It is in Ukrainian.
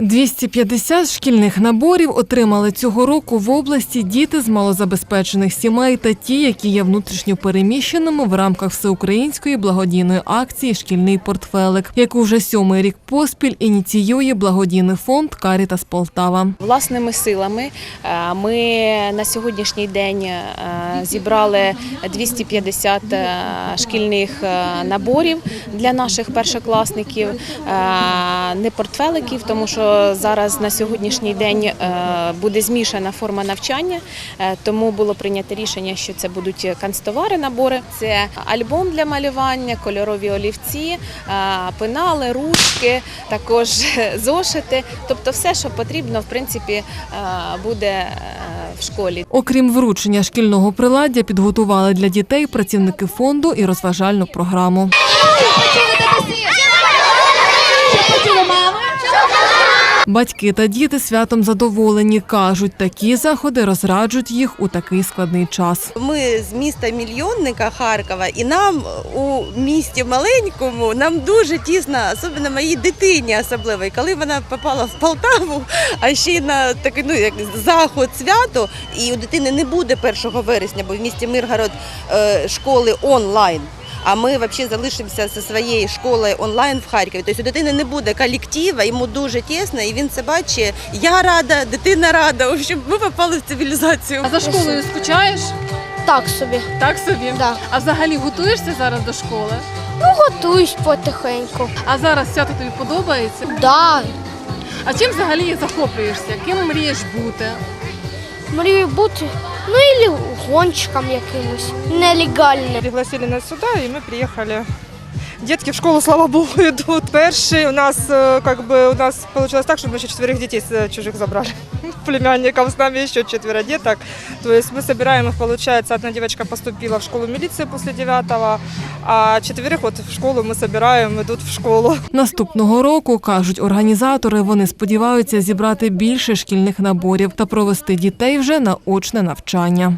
250 шкільних наборів отримали цього року в області діти з малозабезпечених сімей та ті, які є внутрішньо переміщеними в рамках всеукраїнської благодійної акції Шкільний портфелик, яку вже сьомий рік поспіль ініціює благодійний фонд Карітас Полтава. Власними силами е, ми на сьогоднішній день е, зібрали 250 е, шкільних наборів для наших першокласників, не портфеликів, тому що зараз на сьогоднішній день е, буде змішана форма навчання, е, тому було прийнято рішення, що це будуть канцтовари набори. Це альбом для малювання, кольорові олівці, е, пенали, ручки, також зошити, тобто все, що потрібно, в принципі, буде в школі. Окрім вручення шкільного приладдя, підготували для дітей працівники фонду і розважальну програму. Батьки та діти святом задоволені. кажуть, такі заходи розраджують їх у такий складний час. Ми з міста мільйонника Харкова, і нам у місті маленькому нам дуже тісно, особливо моїй дитині особливо. І коли вона попала в Полтаву, а ще й на такий ну як заход свято, і у дитини не буде 1 вересня, бо в місті Миргород е, школи онлайн. А ми взагалі залишимося зі своєю школою онлайн в Харкові. Тобто у дитини не буде колектива, йому дуже тісно, і він це бачить. Я рада, дитина рада. В общем, ми попали в цивілізацію. А за школою скучаєш? Так собі. Так собі? Да. А взагалі готуєшся зараз до школи? Ну, готуюсь потихеньку. А зараз свято тобі подобається? Да. А чим взагалі захоплюєшся? Ким мрієш бути? Мрію бути, ну или гонщиком якимось. Нелегальним. Пригласили нас сюда, и мы приехали. Детки в школу, слава богу, идут. Перший у нас, э, как бы, у нас получилось так, что мы еще четверых детей с э, чужих забрали. Племянников с нами еще четверо деток. То есть мы собираем их, получается, одна девочка поступила в школу милиции после девятого, а четверых вот в школу мы собираем, идут в школу. Наступного року, кажуть організатори, вони сподіваються зібрати більше шкільних наборів та провести дітей вже на очне навчання.